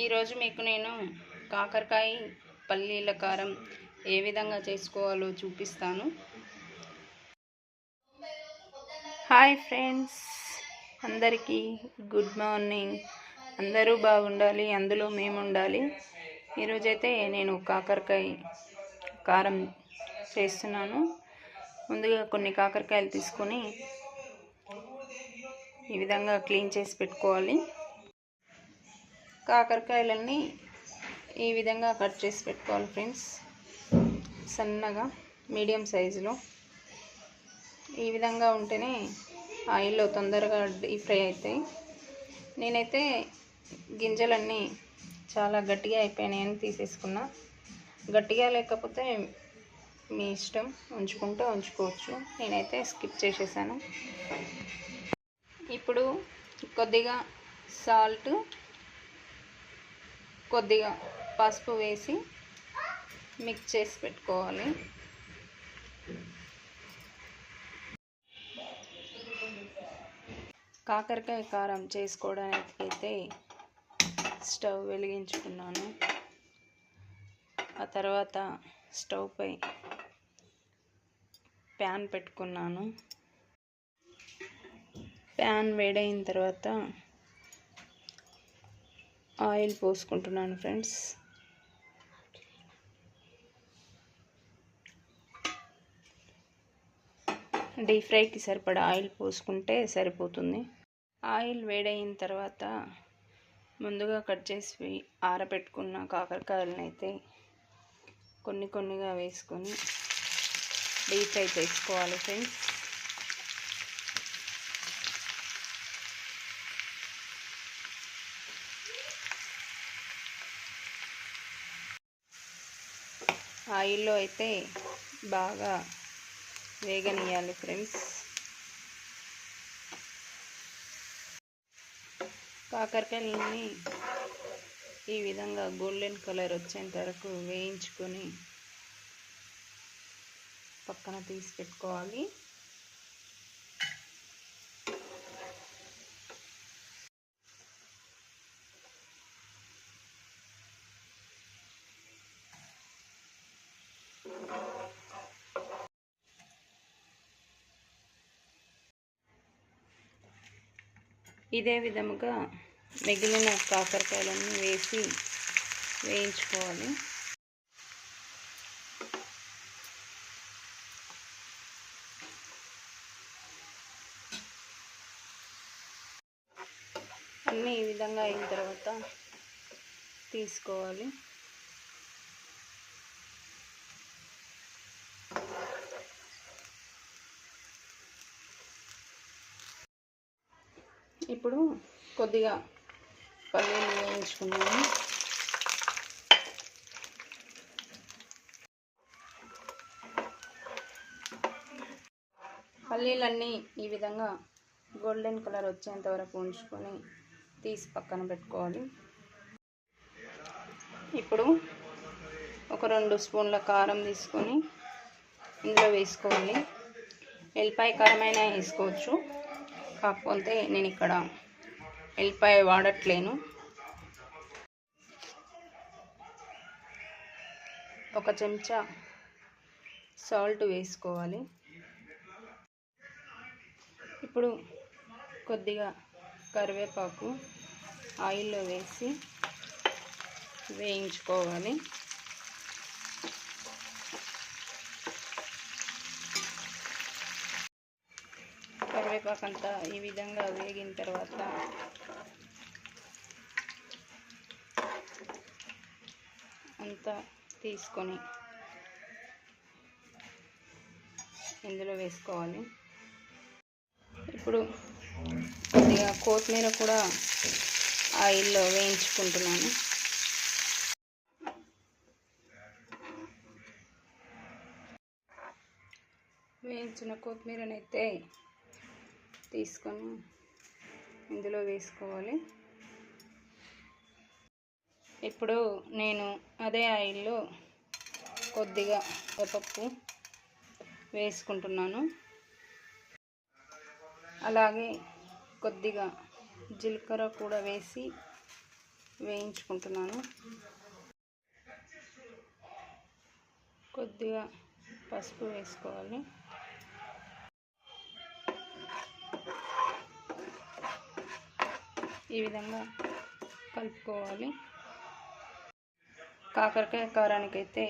ఈరోజు మీకు నేను కాకరకాయ పల్లీల కారం ఏ విధంగా చేసుకోవాలో చూపిస్తాను. హాయ్ ఫ్రెండ్స్ అందరికీ గుడ్ మార్నింగ్. అందరూ బాగుండాలి అందులో మేము ఉండాలి. ఈరోజైతే నేను కాకరకాయ కారం చేస్తున్నాను. ముందుగా కొన్ని కాకరకాయలు తీసుకొని ఈ విధంగా క్లీన్ చేసి పెట్టుకోవాలి. కాకరకాయలన్నీ ఈ విధంగా కట్ చేసి పెట్టుకోవాలి ఫ్రెండ్స్. సన్నగా మీడియం సైజులో. ఈ విధంగా ఉంటేనే ఆయిల్లో తొందరగా డీప్ ఫ్రై అవుతాయి. నేనైతే గింజలన్నీ చాలా గట్టిగా అయిపోయినాయని తీసేసుకున్నా. గట్టిగా లేకపోతే మీ ఇష్టం ఉంచుకుంటే ఉంచుకోవచ్చు. నేనైతే స్కిప్ చేసేసాను. ఇప్పుడు కొద్దిగా సాల్ట్ కొద్దిగా పసుపు వేసి మిక్స్ చేసి పెట్టుకోవాలి. కాకరకాయ కారం చేసుకోవడానికి అయితే స్టవ్ వెలిగించుకున్నాను. ఆ తర్వాత స్టవ్పై ప్యాన్ పెట్టుకున్నాను. ప్యాన్ వేడైన తర్వాత ఆయిల్ పోసుకుంటున్నాను ఫ్రెండ్స్. డీప్ ఫ్రైకి సరిపడా ఆయిల్ పోసుకుంటే సరిపోతుంది. ఆయిల్ వేడైన తర్వాత ముందుగా కట్ చేసి ఆరబెట్టుకున్న కాకరకాయలను అయితే కొన్ని కొన్నిగా వేసుకొని డీప్ ఫ్రై చేసుకోవాలి ఫ్రెండ్స్. ఆయిల్లో అయితే బాగా వేగనీయాలి ఫ్రెండ్స్. కాకరకాయలని ఈ విధంగా గోల్డెన్ కలర్ వచ్చేంత వరకు వేయించుకొని పక్కన తీసి పెట్టుకోవాలి. ఇదే విధముగా మిగిలిన కాకరకాయలన్నీ వేసి వేయించుకోవాలి. అన్నీ ఈ విధంగా అయిన తర్వాత తీసుకోవాలి. ఇప్పుడు కొద్దిగా పల్లీలు వేయించుకున్నాము పల్లీలన్నీ ఈ విధంగా గోల్డెన్ కలర్ వచ్చేంత వరకు ఉంచుకొని తీసి పక్కన పెట్టుకోవాలి. ఇప్పుడు ఒక రెండు స్పూన్ల కారం తీసుకొని ఇందులో వేసుకోవాలి. ఎల్లిపాయ కారమైనా వేసుకోవచ్చు. కాకపోతే నేను ఇక్కడ ఎల్లిపాయ వాడట్లేను. ఒక చెంచా సాల్ట్ వేసుకోవాలి. ఇప్పుడు కొద్దిగా కరివేపాకు ఆయిల్లో వేసి వేయించుకోవాలి. కరివేపాకు అంతా ఈ విధంగా వేగిన తర్వాత అంతా తీసుకొని ఇందులో వేసుకోవాలి. ఇప్పుడు కొద్దిగా కొత్తిమీర కూడా ఆయిల్లో వేయించుకుంటున్నాను. వేయించిన కొత్తిమీరనైతే తీసుకొని ఇందులో వేసుకోవాలి. ఇప్పుడు నేను అదే ఆయిల్లో కొద్దిగా పప్పు వేసుకుంటున్నాను. అలాగే కొద్దిగా జీలకర్ర కూడా వేసి వేయించుకుంటున్నాను. కొద్దిగా పసుపు వేసుకోవాలి. ఈ విధంగా కలుపుకోవాలి. కాకరకాయ కారానికైతే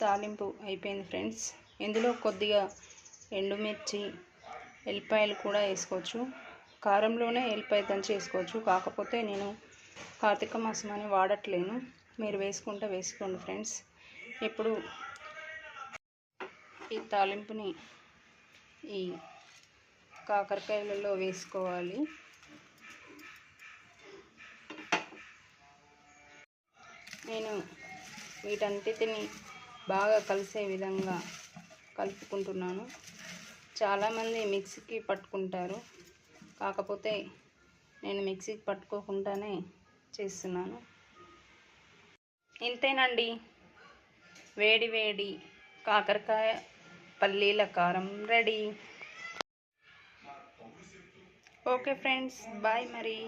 తాలింపు అయిపోయింది ఫ్రెండ్స్. ఇందులో కొద్దిగా ఎండుమిర్చి ఎల్లిపాయలు కూడా వేసుకోవచ్చు. కారంలోనే ఎల్లిపాయ దంచి వేసుకోవచ్చు. కాకపోతే నేను కార్తీక మాసం అని వాడట్లేను. మీరు వేసుకుంటే వేసుకోండి ఫ్రెండ్స్. ఇప్పుడు ఈ తాలింపుని ఈ కాకరకాయలలో వేసుకోవాలి. నేను వీటన్నిటిని బాగా కలిసే విధంగా కలుపుకుంటున్నాను. చాలామంది మిక్సీకి పట్టుకుంటారు. కాకపోతే నేను మిక్సీకి పట్టుకోకుండానే చేస్తున్నాను. ఇంతేనండి. వేడి వేడి కాకరకాయ పల్లీల కారం రెడీ. ఓకే ఫ్రెండ్స్ బాయ్ మరి.